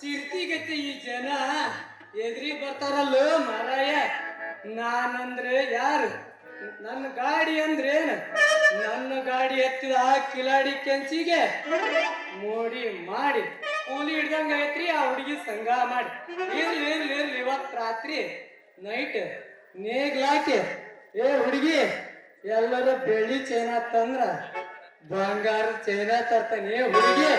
ಚಿರ್ತಿಗತಿ ಈ ಜನ. ಎದ್ರಿ ಬರ್ತಾರಲ್ಲ ಮಾರಾಯ. ನಾನಂದ್ರೆ ಯಾರು? ನನ್ನ ಗಾಡಿ ಅಂದ್ರೇನು? ನನ್ನ ಗಾಡಿ ಎತ್ತಿದ ಆ ಕಿಲಾಡಿ ಕೆಂಚಿಗೆ ಮೋಡಿ ಮಾಡಿ. ಕೂಲಿ ಹಿಡ್ದಂಗ ಐತ್ರಿ, ಆ ಹುಡುಗಿ ಸಂಘ ಮಾಡಿ. ಇರ್ಲಿ ಇರ್ಲಿ ಇರ್ಲಿ, ಇವತ್ ರಾತ್ರಿ ನೈಟ್ ನೇಗ್ಲಾಕಿ, ಏ ಹುಡುಗಿ, ಎಲ್ಲರೂ ಬೆಳ್ಳಿ ಚೈನ ತಂದ್ರ ಬಂಗಾರ ಚೈನ ತರ್ತಾನೆ ಹುಡುಗಿ.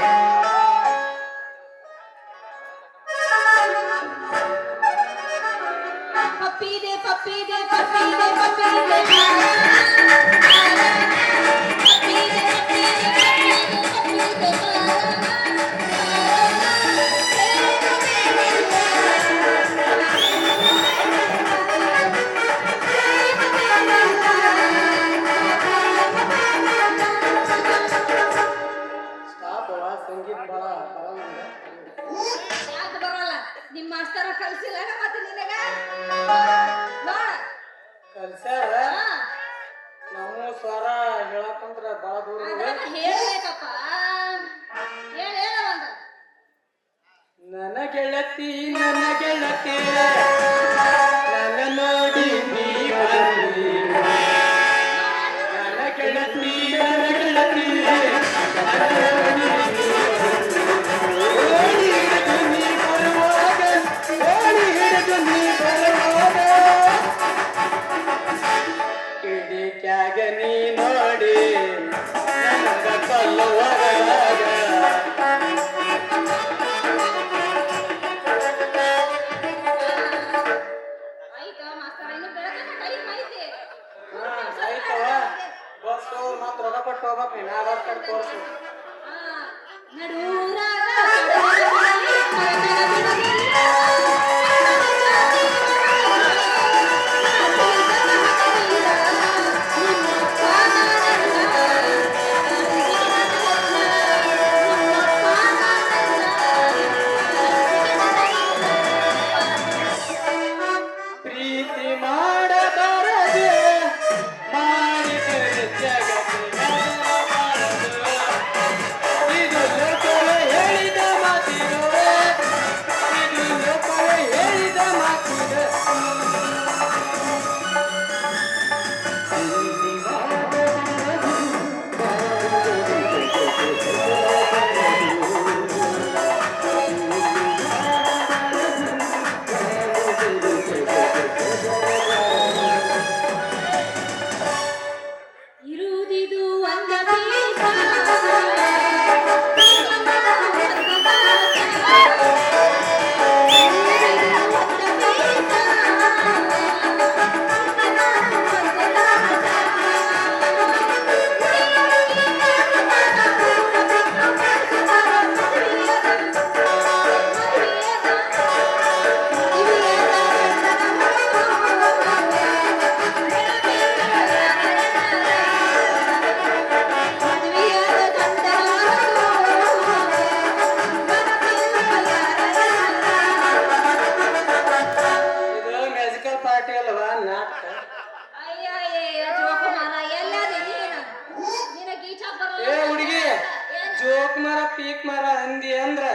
ಪೀಕ್ ಮರ ಅಂದಿ ಅಂದ್ರ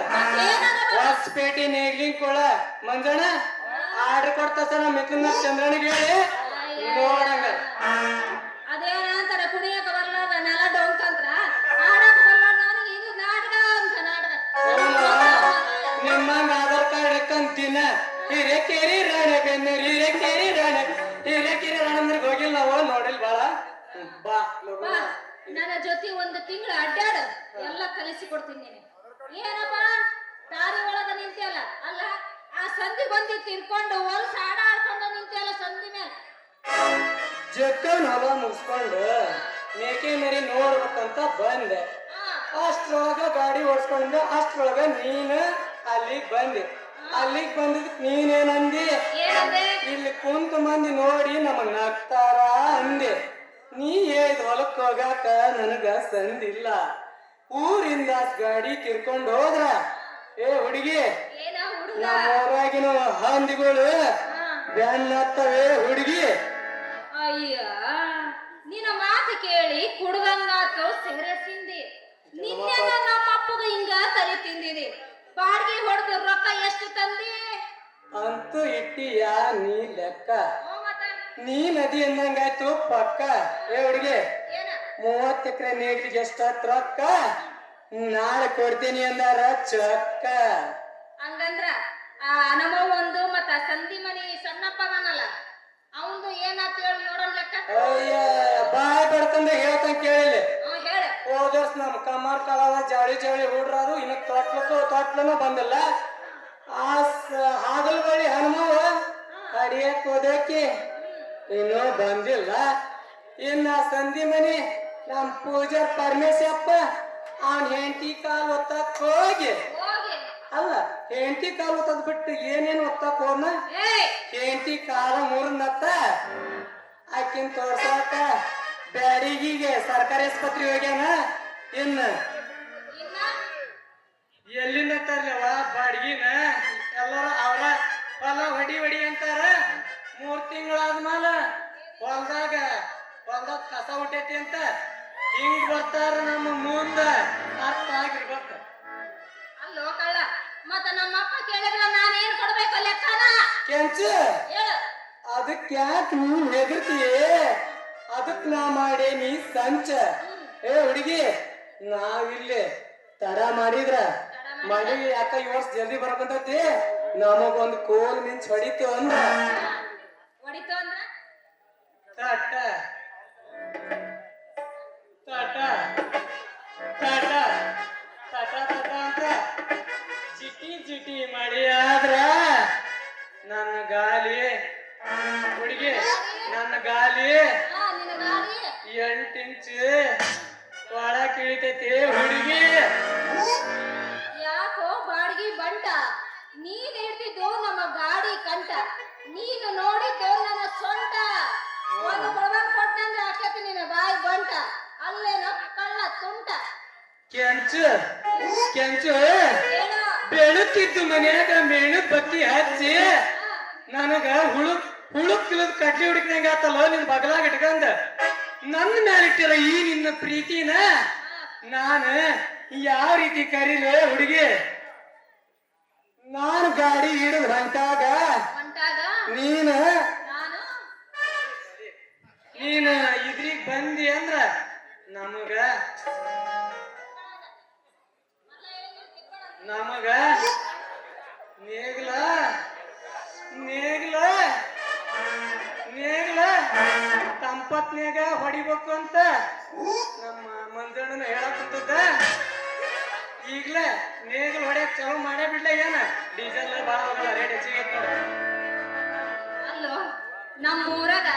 ಹೊಸಪೇಟೆ ನೇಗ್ಲಿಂಗ್ ಕೊಳ. ಮಂಜಣ್ಣ ಆರ್ಡರ್ ನಮ್ಮ ಮಿಥುನ ಚಂದ್ರನಿಗೆ ಹೇಳಿ. ನೋಡಂಗ ನಿಮ್ಮಂಗ ಆಧಾರ್ ಕಾರ್ಡ್ ಇಕ್ಕಂತಿನ ಹಿರೇಕೇರಿ ರಾಣೆ ಬೆನ್ನೂರು ಹಿರೇಕೇರಿ ರಾಣೆ ಹಿರೇಕೇರಿ ರಾಣಂದ್ರಿಗೆ ಹೋಗಿಲ್ಲ ನಾವು ನೋಡಿಲ್ ಬಾಳ ಬಾ. ನನ್ನ ಜೊತೆ ಒಂದು ತಿಂಗಳು ಅಡ್ಡಾಡು ಎಲ್ಲ ಕಲಿಸಿ ಕೊಡ್ತೀನಿ ನೀನು. ಏನಪ್ಪ? ದಾರಿ ಒಳಗ ನಿಂತಿಯಲ್ಲ? ಅಲ್ಲ ಆ ಸಂಧಿ ಬಂದಿ ತಿರ್ಕೊಂಡು ಹೊಲ್ಸ ಹಾಡ ಆಡ್ಕೊಂಡು ನಿಂತಿಯಲ್ಲ ಸಂಧಿ ಮೇಲೆ? ಜಕ್ಕನ್ ಹೊಲ ಮುಗಿಸ್ಕೊಂಡು ಮೇಕೆ ಮರಿ ನೋಡ್ಬೇಕಂತ ಬಂದೆ. ಅಷ್ಟ್ರೊಳಗ ಗಾಡಿ ಓಡಿಸ್ಕೊಂಡು ಅಷ್ಟ್ರೊಳಗ ನೀನು ಅಲ್ಲಿಗೆ ಬಂದೆ. ಅಲ್ಲಿಗೆ ಬಂದಿದ್ದಕ್ಕೆ ನೀನೇನಂದಿ ಏನಂದೆ? ಇಲ್ಲಿ ಕುಂತ ಮಂದಿ ನೋಡಿ ನಮಗ್ ನಗ್ತಾರ ಅಂದೆ. ನೀ ಹೇಳಿದ ಹೊಲಕ್ಕೆ ಹೋಗಾಕ ನನಗ ಸಂದಿಲ್ಲ. ಊರಿಂದ ಗಾಡಿ ತಿರ್ಕೊಂಡು ಹೋದ್ರ ಏ ಹುಡುಗಿ ನಮ್ಮೂರಾಗಿನ ನಮ್ಮ ಹಂದಿಗಳು. ಬೆನ್ನತ್ತವೆ ಹುಡುಗಿ. ಅಯ್ಯ ನಿನ್ನ ಮಾತು ಕೇಳಿ ಕುಡ್ದಂಗಾತು ಸಿಗರೇಟ್ ತಿಂದಿ ನಿನ್ನೆ ನಮ್ಮಪ್ಪ ಅಪ್ಪಗ ಹಿಂಗ ತಲೆ ತಿಂದಿದಿ. ಬಾಡಿಗೆ ಹೊಡೆದು ರೊಕ್ಕ ಎಷ್ಟು ತಂದಿ? ಅಂತೂ ಇಟ್ಟಿಯ ನೀ ಲೆಕ್ಕ? ನೀ ನದಿ ಅಂದಂಗಾಯ್ತು ಪಕ್ಕ. ಏ ಹುಡುಗಿ ಮೂವತ್ತು ಎಕರೆ ನೇಗ್ಲಿಗೆ ಎಷ್ಟು ರೊಕ್ಕ? ನಾಳೆ ಕೊಡ್ತೀನಿ ಅಂದಾರ ಚೊಕ್ಕ. ಹಂಗಂದ್ರ ನಮ್ಮವ್ವ ಒಂದು ಮತ್ತ ಸಂಧಿ ಮನಿ ಸಣ್ಣಪ್ಪ ಅದಾನಲ್ಲ ಅವಂದು ಏನಾತ ಹೇಳಿ ನೋಡೋಣ ಲೆಕ್ಕ? ಅಯ್ಯ ಬಾಯ್ ಬರ್ತಂದ ಹೇಳ್ತಾನ ಕೇಳಿಲ್ಲ. ಹೋದರ್ಸ್ ಹೋದ ವರ್ಷ ನಮ್ ಕಮಾರ್ ಕಾಲದ ಜಾಳಿ ಜಾಳಿ ಹುಡ್ರಾರು ಇನ್ನು ತೊಟ್ಲಕ್ಕೂ ತೊಟ್ಲನು ಬಂದಿಲ್ಲ. ಆ ಬಳಿ ಹನುಮವ ಅಡಿಯಕ್ ಹೋದಕ್ಕೆ ಇನ್ನೂ ಬಂದಿಲ್ಲ. ಇನ್ನ ಸಂಧಿ ಮನಿ ನಮ್ ಪೂಜಾರ್ ಪರಮೇಶಪ್ಪ ಅವನ್ ಹೆಂಡತಿ ಕಾಲು ಒತ್ತಕ್ ಹೋಗಿ. ಅಲ್ಲ ಹೆಂಡತಿ ಕಾಲು ಒತ್ತದ್ ಬಿಟ್ಟು ಏನೇನ್ ಒತ್ತಕ್ ಏಯ್. ಹೆಂಡತಿ ಕಾಲ ಮುರಿದತ್ತ ಆಕಿನ್ ತೋರ್ಸಾಕ ಬ್ಯಾಡಿಗೆ ಸರ್ಕಾರಿ ಆಸ್ಪತ್ರೆ ಹೋಗ್ಯಾನ. ಇನ್ನ? ಇನ್ನ? ಎಲ್ಲಿಂದ ತರ್ಲವ ಬಾಡಿಗಿನ? ಎಲ್ಲರ ಅವರ ಹೊಲ ಹೊಡಿ ಹೊಡಿ ಅಂತಾರ. ಮೂರ್ ತಿಂಗಳಾದ್ಮೇಲೆ ಹೊಲ್ದಾಗ ಹೊಲ್ದಾಗ ಕಸ ಹುಟ್ಟೈತಿ ಅಂತ. ಹಿಂಗ್ ಬರ್ತಾರ ನಮ್ಮ ಮುಂದ. ಅರ್ಥ ಆಗಿರ್ಬೇಕು. ಅಲ್ಲೋ ಕಳ್ಳ ಮತ್ತ ನಮ್ಮಪ್ಪ ಕೇಳಿದ್ರ ನಾನು ಏನ್ ಕೊಡ್ಬೇಕು ಲೆಕ್ಕನ? ಕೆಂಚು ಹೇಳು. ಅದಕ್ಕೆ ಯಾಕೆ ನೀ ಹೆದರ್ತೀಯ ಅದಕ್ ನಾ ಮಾಡೇ ನೀ ಸಂಚ. ಏ ಹುಡುಗಿ ನಾವಿಲ್ಲಿ ತಡ ಮಾಡಿದ್ರ. ಮಳಿ ಯಾಕ ಈ ವರ್ಷ ಜಲ್ದಿ ಬರಕಂತೈತಿ ನಮಗೊಂದ್ ಕೋಲ್ ಮಿಂಚ್ ಹೊಡಿತು ಅಂದ್ರ ಹೊಡಿತು ಅಂದ್ರ ತಟ ಟಾಟಾ ತಟ ತಟ ಅಂತ ಚಿಟಿ ಚಿಟಿ ಮಳಿ ನಾನ ಯಾವ ರೀತಿ ಕರೀಲೆ ಹುಡುಗಿ? ನಾನು ಗಾಡಿ ಹಿಡಿದ್ ಹೊಂಟಾಗ ನಾನು? ನೀನು ಇದ್ರಿಗ್ ಬಂದಿ ಅಂದ್ರ ನಮಗ? ನಮಗ? ನೇಗ್ಲ? ನೇಗ್ಲ? ನೇಗ್ಲ? ತಂಪತ್ನ್ಯಾಗ ಹೊಡಿಬೇಕು ಅಂತ ನಮ್ಮ ಮಂಜಣ್ಣನ ಹೇಳಕ್ಕಂತದ್ದ ಈಗ್ಲೇ ನೇಗಿಲ್ ಚಲೋ ಮಾಡೇ ಬಿಡ್ಲ ಏನ? ಡೀಸೆಲ್ ಭಾಳ ಹೋಗಲ್ಲ ರೇಟ್ ಹೆಚ್ಚಿಗೆ ಅಲ್ಲೋ ನಮ್ಮ ಊರಾಗ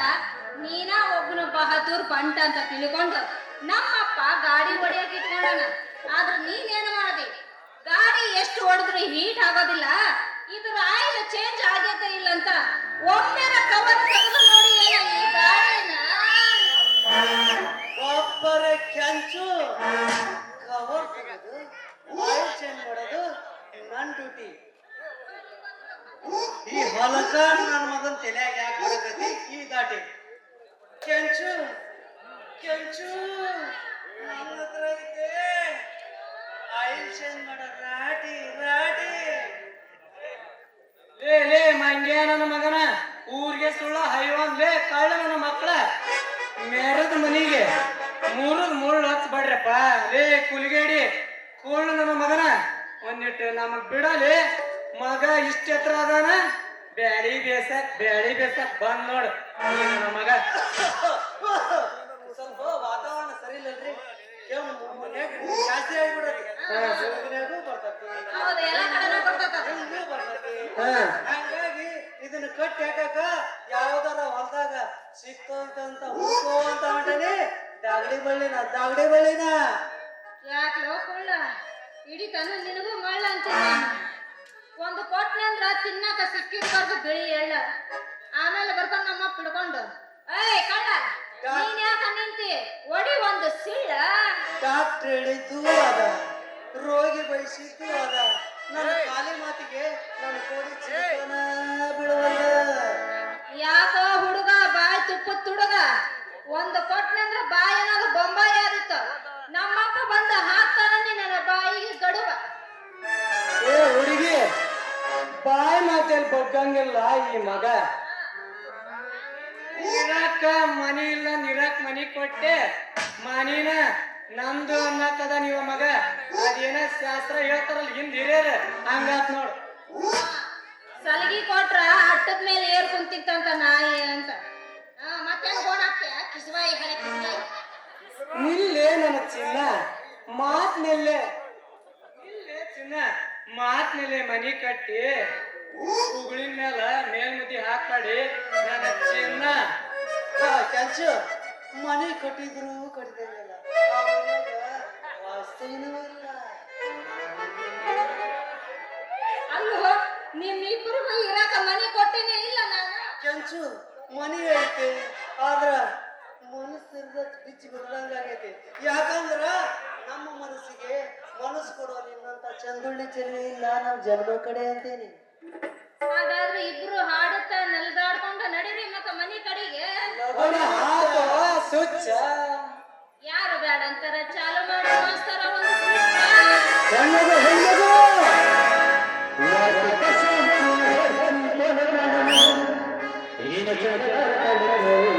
ನೀನ ಒಬ್ಬನ ಬಹದ್ದೂರ್ ಬಂಟ ಅಂತ ತಿಳ್ಕೊಂಡು ನಮ್ಮಪ್ಪ ಗಾಡಿ ಹೊಡಿಯಕ್ ಇಟ್ಕೊಂಡನ. ಆದ್ರೆ ನೀನೇನು ಮಾಡದಿ? ಗಾಡಿ ಎಷ್ಟು ಹೊಡೆದ್ರು ಹೀಟ್ ಆಗೋದಿಲ್ಲ. ಇದ್ರ ಆಯಿಲ್ ಚೇಂಜ್ ಆಗೈತೆ ಇಲ್ಲ ಅಂತ ಒಮ್ಮೆ ಕವರ್ ತೆಗೆದು ನೋಡಿ ಈ ಗಾಡಿನ ಒಬ್ಬರ ಕೆಂಚು ಕವರ್ ಚೇಂಜ್ ಮಾಡೋದು ನನ್ನ ಡ್ಯೂಟಿ ಈ ಹೊಲಕ ನನ್ನ ಮಗನ್ ತಲೆಯಾಗ ಯಾಕೆ ಬರತೈತಿ ಈ ದಾಟಿ. ಕೆಂಚು ಕೆಂಚು ನನ್ನ ಹತ್ರ ಐತೆ. ಆಯಿಲ್ ಚೇಂಜ್ ಮಾಡೋ ರಾಟಿ ರಾಟಿ. ಲೇ ಲೇ, ಮಂಗ್ಯ ನನ್ನ ಮಗನ, ಊರಿಗೆ ಸುಳ್ಳ ಹೈವಾನ್, ಲೇ, ಕಳ್ಳ ನನ್ನ ಮಕ್ಕಳ ಮೇರದ ಮನಿಗೆ ಮೂರದ್ ಮುಳ್ಳು ಹಚ್ಬೇಡ್ರಪ್ಪ ಲೇ, ಕುಲಿಗೇಡಿ ಕೂಳು ನನ್ನ ಮಗನ. ಒಂದಿಟ್ಟು ನಮಗ್ ಬಿಡಲಿ ಮಗ ಇಷ್ಟ ಎತ್ತರ ಅದಾನ? ಬ್ಯಾಳಿ ಬೇಸಕ್ ಬ್ಯಾಳಿ ಬೇಸಕ್ ಬಂದ್ ನೋಡು. ನನ್ನ ಮಗ. ಸ್ವಲ್ಪ ವಾತಾವರಣ ಸರಿ ಇಲ್ಲಲ್ರಿ? ಜಾಸ್ತಿ ಆಗ್ಬಿಡತ್ತೆ ಮನ್ಯಾಗೂ ಬರ್ತೈತಿ ಹೌದು ಎಲ್ಲ ಕಡೆನೂ ಬರ್ತದ. ಇಲ್ಲೂ ಬರ್ತೈತಿ ಹಂಗಾಗಿ ಇದನ್ನ ಕಟ್ಟಿ ಹಾಕಾಕ ಯಾವ್ದಾರ ಹೊಲ್ದಾಗ ಸಿಕ್ತು ಅಂತ ಹುಡ್ಕೋ ಅಂತ ಹೊಂಟಾನೆ ದಾಗಡಿ ಬಳ್ಳಿನ ದಾಗಡಿ ಬಳ್ಳಿನ. ಯಾಕೆ ಹೋಗ್ಕೊಳ್ಳ ಇಡೀ ತನ ನಿನಗೂ ಮಳ್ಳ ಅಂತ ಒಂದು ಕೊಟ್ನೆ ಅಂದ್ರ ತಿನ್ನಕ ಸಿಕ್ಕಿರ್ಬಾರ್ದು ಬಿಳಿ ಎಳ್ಳ. ಆಮೇಲೆ ಬರ್ತಾನ ನಮ್ಮ ಹಿಡ್ಕೊಂಡು ಏಯ್ ಕಳ್ಳ ನೀನ್ ಯಾಕ ನಿಂತಿ? ಒಡಿ ಒಂದು ಸಿಳ್ಳ ಡಾಕ್ಟ್ರ್ ಹೇಳಿದ್ದು ಅದ. ರೋಗಿ ಬಯಸಿದ್ದು ಅದ. ನನ್ನ ಖಾಲಿ ಮಾತಿಗೆ ನನ್ನ ಕೋಡಿ ಜೀವನ ಯಾಕೋ ಯಾಕ ಹುಡುಗ ಬಾಯಿ ತುಪ್ಪ ಹುಡುಗ ಒಂದು ಕೊಟ್ನಂದ್ರ ಬಾಯಿ ಅನ್ನೋದು ಬೊಂಬಾಯಿ ಆದಿತ್ತು. ನಮ್ಮಪ್ಪ ಬಂದು ಹಾಕ್ತಾನ ನಿನ್ನ ಬಾಯಿಗೆ ಗಡುವ. ಏ ಹುಡುಗಿ ಬಾಯಿ ಮಾತೇನ್ ಬಗ್ಗಂಗಿಲ್ಲ ಈ ಮಗ. ಇರಾಕ ಮನಿ ಇಲ್ಲ ನಿರಾಕ್ ಮನಿ ಕೊಟ್ಟೆ. ಮನಿನ ನಮ್ದು ಅನ್ನಕದ ನೀವ ಮಗ. ಅದೇನ ಶಾಸ್ತ್ರ ಹೇಳ್ತಾರಲ್ಲ ಹಿಂದ್ ಹಿರಿಯರ. ಹಂಗಾತ್ ನೋಡು. ಸಲಗಿ ಕೊಟ್ರ ಅಟ್ಟದ ಮೇಲೆ ಏರ್ ಕುಂತಿತ್ತಂತ ನಾಯಿ ಅಂತ. ಮತ್ತೆ ಗೋಣ ಕಿಸ್ಬಾಯಿ ಬರೀ ಕಿಸ್ಬಾಯಿ ನಿಲ್ಲೇ ನನ್ನ ಚಿನ್ನ. ಮಾತ್ ನಿಲ್ಲೇ. ಚಿನ್ನ. ಮಾತ್ನೆಲ್ಲೆ ಮನಿ ಕಟ್ಟಿ. ಉಗುಳಿನ ಮೇಲ ಮೇಲ್ಮುದಿ ಹಾಕಾಡಿ ನನ್ನ ಚಿನ್ನ. ಕೆಲ್ಸ. ಮನೆ ಕಟ್ಟಿದ್ರು ಕಟ್ಟಿದ್ರು ಇಲ್ಲ ಅಲ್ಲೋ ನಿಮ್ಮಿಬ್ರಿಗೂ ಇರಾಕ ಮನಿ ಕೊಟ್ಟಿನೇ ಇಲ್ಲ ನಾನು. ಕೆಂಚು ಮನಿ ಐತೆ ಆದ್ರ ಮನಸ್ಸಿಂದ ಬಿಚ್ಚಿ ಬಿಡ್ದಂಗಾಗೈತಿ ಯಾಕಂದ್ರ ನಮ್ಮ ಮನಸ್ಸಿಗೆ ಮನಸ್ಸು ಕೊಡೋ ನಿನ್ನಂತ ಚಂದುಳ್ಳಿ ಇಲ್ಲ ನಾವು ಜನ್ಮ ಕಡೆ ಅಂತೇನಿ. ಹಾಗಾದ್ರೆ ಇಬ್ರು ಹಾಡುತ್ತಾ ನೆಲ್ದಾಡ್ಕೊಂಡ ನಡೀರಿ ಮತ್ತ ಮನಿ ಕಡೆಗೆ. ಸುಚ್ಚ जगत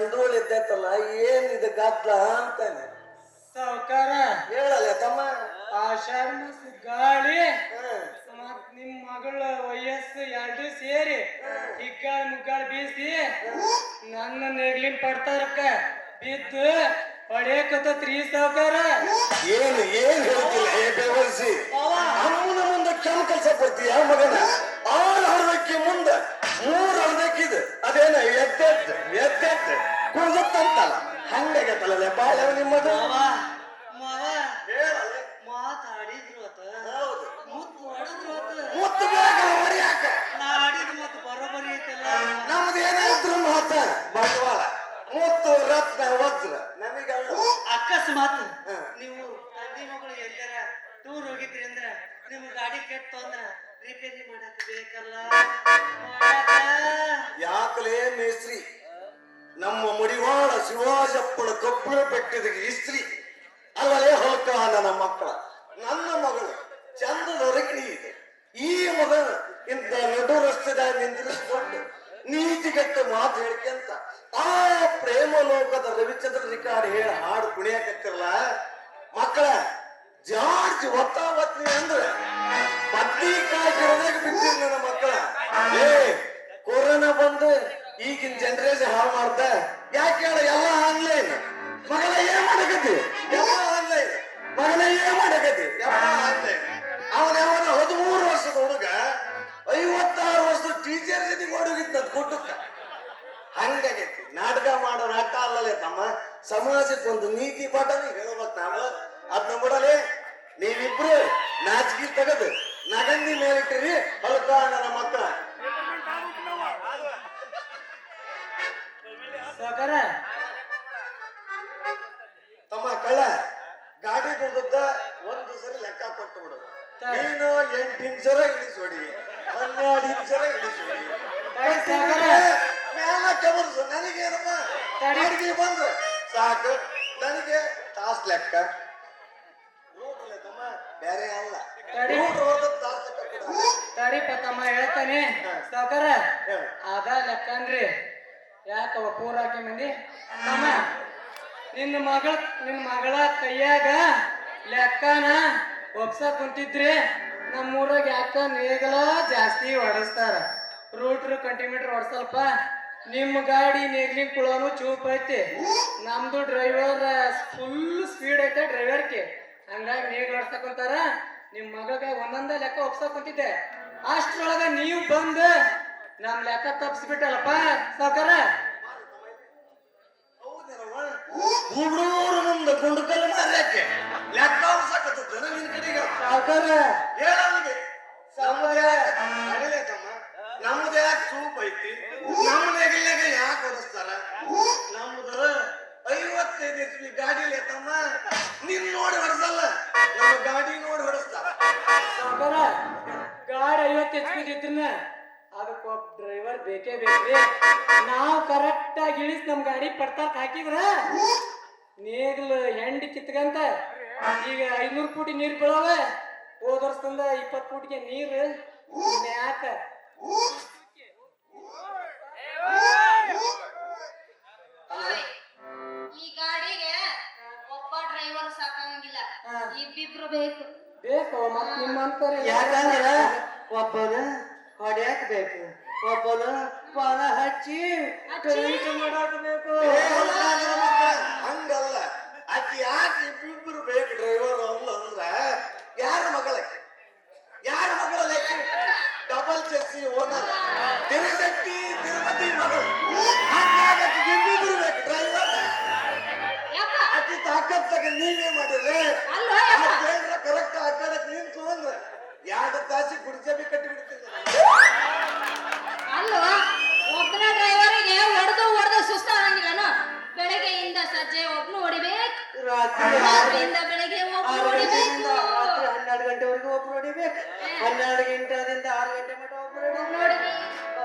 ಕೆಂದೋಳಿದ್ದೈತಲ್ಲ ಇದು ಗದ್ಲ ಅಂತಾನೆ? ಸಾವುಕಾರ ಹೇಳಲ್ಲ ತಮ್ಮ. ಆ ಶರ್ಮ ಗಾಳಿ ನಿಮ್ ಮತ್ ಮಗಳ ವಯಸ್ಸು ಎರಡು ಸೇರಿ ಹಿಗ್ಗಾಳ ಮುಗ್ಗಾಳ ಬೀಸಿ ನನ್ನ ನೆಗ್ಲಿನ್ ಪಡ್ತಾರಕ್ಕ. ಬಿದ್ದು ಹೊಡೆಯಕತ್ತತ್ರಿ ಸೌಕಾರ ಏನು ಏನ್ ಹೇಳ್ತಿಲ್ಲ? ಏ ಬೇವರ್ಸಿ. ಅಮ್ಮನ ಮುಂದೆ ಕೆಲ ಕೆಲಸ ಕೊಡ್ತೀಯ ಮಗನ? ಆ ಹರ್ದಕ್ಕೆ ಮುಂದೆ. ಮೂರು ಅನ್ನಕ್ಕಿದೆ ಅದೇನ ಎದ್ದೆದ್ದು ಎದ್ದೆದ್ದು. ಕುಡ್ದತ್ತಂತಲ್ಲ ಹಂಗಾಗತ್ತಲ್ಲ ಬಾಳ ನಿಮ್ಮದು. ಮಾತಾಡಿದ್ರು ಹೌದು. ಮುತ್ತು ಬೇಗ ಹೊಡ್ಯಾಕ. ನಾಡಿದ ಮತ್ತು ಬರೋಬರಿ ಐತಲ್ಲ. ನಮ್ದು ಏನಾದ್ರು ಮಾತ ಬಂಡವಾಳ. ಮುತ್ತು ರತ್ನ ವಜ್ರ. ನಮಗಲ್ಲ ಅಕಸ್ಮಾತ್. ನೀವು ತಂದೆ ಮಗಳು ಎಲ್ಲಾರ ಟೂರ್ ಹೋಗಿದ್ರಿ ಅಂದ್ರ ನಿಮ್ ಗಾಡಿ ಕೆಟ್ಟು ಅಂದ್ರ ರಿಪೇರಿ ಮಾಡಕ್ ಬೇಕಲ್ಲ. ಯಾಕಲೇ ಮೇಸ್ತ್ರಿ? ನಮ್ಮ ಮಡಿವಾಳ ಶಿವಾಜಪ್ಪನ ಕಬ್ಬಳ ಬೆಟ್ಟದ ಇಸ್ತ್ರಿ. ಹಾಳು ಮಾಡ್ದ ಯಾಕೆ ಹೇಳ, ಎಲ್ಲ ಆನ್ಲೈನ್ ಮಗಳ ಏನ್ ಮಾಡಕತಿ ಎಲ್ಲ ಆನ್ಲೈನ್ ಮಗಳ ಏನ್ ಮಾಡಕತಿ ಎಲ್ಲ ಆನ್ಲೈನ್ ಅವನ ಯಾವನ ಹದಿಮೂರು ವರ್ಷದ ಹುಡುಗ, ಐವತ್ತಾರು ವರ್ಷದ ಟೀಚರ್ ಜೊತೆಗೆ ಓಡೋಗಿದ್ದ ಕೊಟ್ಟಕ್ಕ ಹಂಗಾಗೈತಿ. ನಾಟಕ ಮಾಡೋ ನಾಟಕ ಅಲ್ಲಲೇ ತಮ್ಮ. ಸಮಾಜಕ್ಕೆ ಒಂದು ನೀತಿ ಪಾಠನೇ ಹೇಳ್ಬೇಕು ನಾವು ಅದನ್ನ ಬಿಡಲೇ, ನೀವಿಬ್ರು ನಾಚಿಗೆ ತೆಗೆದು, ನಗಂದಿ ಮೇಲಿಟ್ಟಿರಿ ಹೊಲಕ ನನ್ನ ನೀನು ಎಂಟು ನಿಮಿಷರ ಇಳಿಸೋಡಿ ಹನ್ನೆರಡು ನಿಮಿಷರ ಇಳಿಸೋಡಿ. ಮ್ಯಾಲ ಕೆಮರ್ಸು ನನಗೇನಮ್ಮ. ಅಡಿಗೆ ಬಂದು ಸಾಕು. ನನಗೆ ತಾಸ್ ಲೆಕ್ಕ. ಬೇರೆ ಅಲ್ಲ. ತಡಿಪ ತಮ್ಮ ಹೇಳ್ತಾನೆ. ಸಾಕಾರ. ಅದ ಲೆಕ್ಕನ್ರಿ ಯಾಕವ ಪೂರಾಕಿ ಮಂದಿ? ತಮ್ಮ ನಿನ್ನ ಮಗಳ ನಿನ್ನ ಮಗಳ ಕೈಯಾಗ ಲೆಕ್ಕನ ಒಪ್ಸ ಕುಂತಿದ್ರಿ ನಮ್ಮೂರಾಗ ಯಾಕ ನೇಗಲ ಜಾಸ್ತಿ ಹೊಡೆಸ್ತಾರ? ರೂಟ್ರು ಕಂಟಿಮೀಟರ್ ಹೊಡ್ಸಲ್ಪ. ನಿಮ್ಮ ಗಾಡಿ ನೇಗ್ಲಿನ ಕುಳೋನು ಚೂಪ್ ಐತಿ. ನಮ್ದು ಡ್ರೈವರ್ ಫುಲ್ ಸ್ಪೀಡ್ ಐತೆ ಡ್ರೈವರ್ಗೆ. ಹಂಗಾಗಿ ನೇಗ್ಲು ಹೊಡ್ಸಕೊಂತಾರ ನಿಮ್ಮ ಮಗಳಿಗೆ ಒಂದೊಂದ ಲೆಕ್ಕ ಒಪ್ಸಕ್ ಕುಂತಿದ್ದೆ. ಅಷ್ಟ್ರೊಳಗ ನೀವು ಬಂದು ನಮ್ ಲೆಕ್ಕ ತಪ್ಪಿಸ್ಬಿಟ್ಟಲ್ಲಪ್ಪ ಸಾವ್ಕಾರ? ಸಾವ್ಕಾರ ಹೇಳವನಿಗೆ ನಮ್ಮದೇ ಅಡಲೇ ತಮ್ಮ ನಮ್ಮದೇ ಚೂಪ್ ಐತಿ. ನಮ್ಮ ನೆಗಲ್ನಾಗ ಯಾಕೆ ಹೊರಸ್ತಾರ? ನಮ್ದು ಐವತ್ತೈದು ಎಚ್ ಪಿ ಗಾಡಿಲಿ ತಮ್ಮ ನಿನ್ ನೋಡಿ ಹೊರಸಲ್ಲ. ನಮ್ಮ ಗಾಡಿ ನೋಡಿ ಹೊರಸ್ತಾರ ಸಾವ್ಕಾರ ಗಾಡಿ ಐವತ್ತು ಎಚ್ ಪಿ ಇದ್ರನ್ನ ಅದಕ್ಕೊಬ್ಬ ಡ್ರೈವರ್ ಬೇಕೇ ಬೇಕ್ರಿ. ನಾವು ಕರೆಕ್ಟ್ ಆಗಿ ಇಳಿಸ್ ನಮ್ ಗಾಡಿ ಪಡ್ತಾಕ್ ಹಾಕಿದ್ರ ನೇಗ್ಲು ಹೆಂಡಿ ಕಿತ್ಕಂತ ಈಗ ಐನೂರು ಕೋಟಿ ನೀರ್ ಬೀಳವ. ವರ್ಷದಿಂದ ಇಪ್ಪತ್ತು ಫೂಟ್ಗೆ ನೀರು ಯಾಕ ಓಯ್, ಈ ಗಾಡಿಗೆ ಒಬ್ಬ ಡ್ರೈವರ್ ಸಾಕಾಗಂಗಿಲ್ಲ. ಇಬ್ಬಿಬ್ರು ಬೇಕು. ಬೇಕು ಮತ್ ನಿಮ್ಮಂತಾರೆ ಯಾಕಂದ್ರ ಒಬ್ಬನ ಹೊಡ್ಯಾಕ ಬೇಕು ಒಬ್ಬನ ಪಾನ ಹಚ್ಚಿ ಅಚ್ಚಿ. ಮಾಡಾಕ ಬೇಕು. ಹಂಗಲ್ಲ. ಅದ್ ಯಾಕೆ ಇಬ್ಬಿಬ್ರು ಬೇಕು ಡ್ರೈವರ್ ಅಲ್ಲ ಅಂದ್ರ ಯಾರ ಮಗಳ? ಯಾರ ಮಗಳ ಲೆಕ್ಕ? ಡಬಲ್ ಚೆಸ್ಸಿ ಓನರ್ ತಿರುಗಟ್ಟಿ ತಿರುಪತಿ ಮಗಳು. ಹಾಗಾಗಿ ಡ್ರೈವರ್ ಅತಿ ಆಕಿ ತಾಕತ್ತಾಗ ನೀವೇ ಮಾಡಿದ್ರೆ? ಕರೆಕ್ಟ್ ಹಾಕಡಕ್ ನಿಂತು ಅಂದ್ರ. ಎರಡು ತಾಸಿ ಗುಡಿಸಬಿ ಕಟ್ಟಿ ಅಲ್ವಾ ಹನ್ನೆರಡು ಗಂಟೆದಿಂದ ಆರು ಗಂಟೆ ಮಟ್ಟ ನೋಡಿರಿ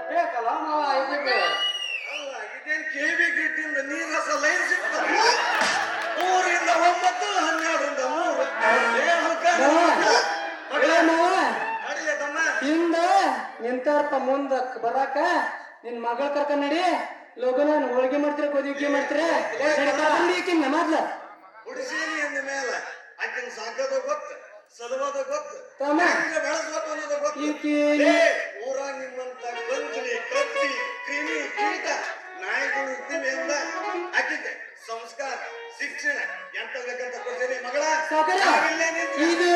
ಬೇಕಲ್ಲ ಮಾವ ಆಯ್ತು ಅಲ್ಲ ಇದೇನ್ ಕೆವಿ ಗಿಟ್ಟಿಂದ ನೀರು ರಸ ಲೈನ್ ಸಿಗ್ತದೆ ಮೂರಿಂದ ಒಂಬತ್ತು ಹನ್ನೆರಡರಿಂದ ಮೂರು ಹಿಂದ ನಿಂತಾರಪ್ಪ ಮುಂದ ಬರಾಕ ನಿನ್ ಮಗಳ ಕರ್ಕ ನಡಿ ಲೋಗನ ಹೋಳಿಗೆ ಮಾಡ್ತೀರ ಗೋಧಿಗೆ ಮಾಡ್ತೀರ ಮೊದ್ಲ ಹುಡುಸೇನಿ ಅಂದ ಮೇಲೆ ಆಕಿನ ಸಾಕೋದು ಗೊತ್ತ ಸಲುವದ ಗೊತ್ತು. ಬೆಳೆಸ್ಬೇಕು ಅನ್ನೋದು ಗೊತ್ತು. ಊರ ನಿಮ್ಮಂತ ಗಂಜಲಿ ಕತ್ತಿ ಕ್ರಿಮಿ ಕೀಟ ನಾಯಿಗಳು ಇದ್ದೀವಿ ಎಂದ ಆಕಿದ್ದೆ ಸಂಸ್ಕಾರ ಶಿಕ್ಷಣ ಎಂತ ಕೊಡ್ತೀನಿ ಮಗಳ. ಇಲ್ಲೇ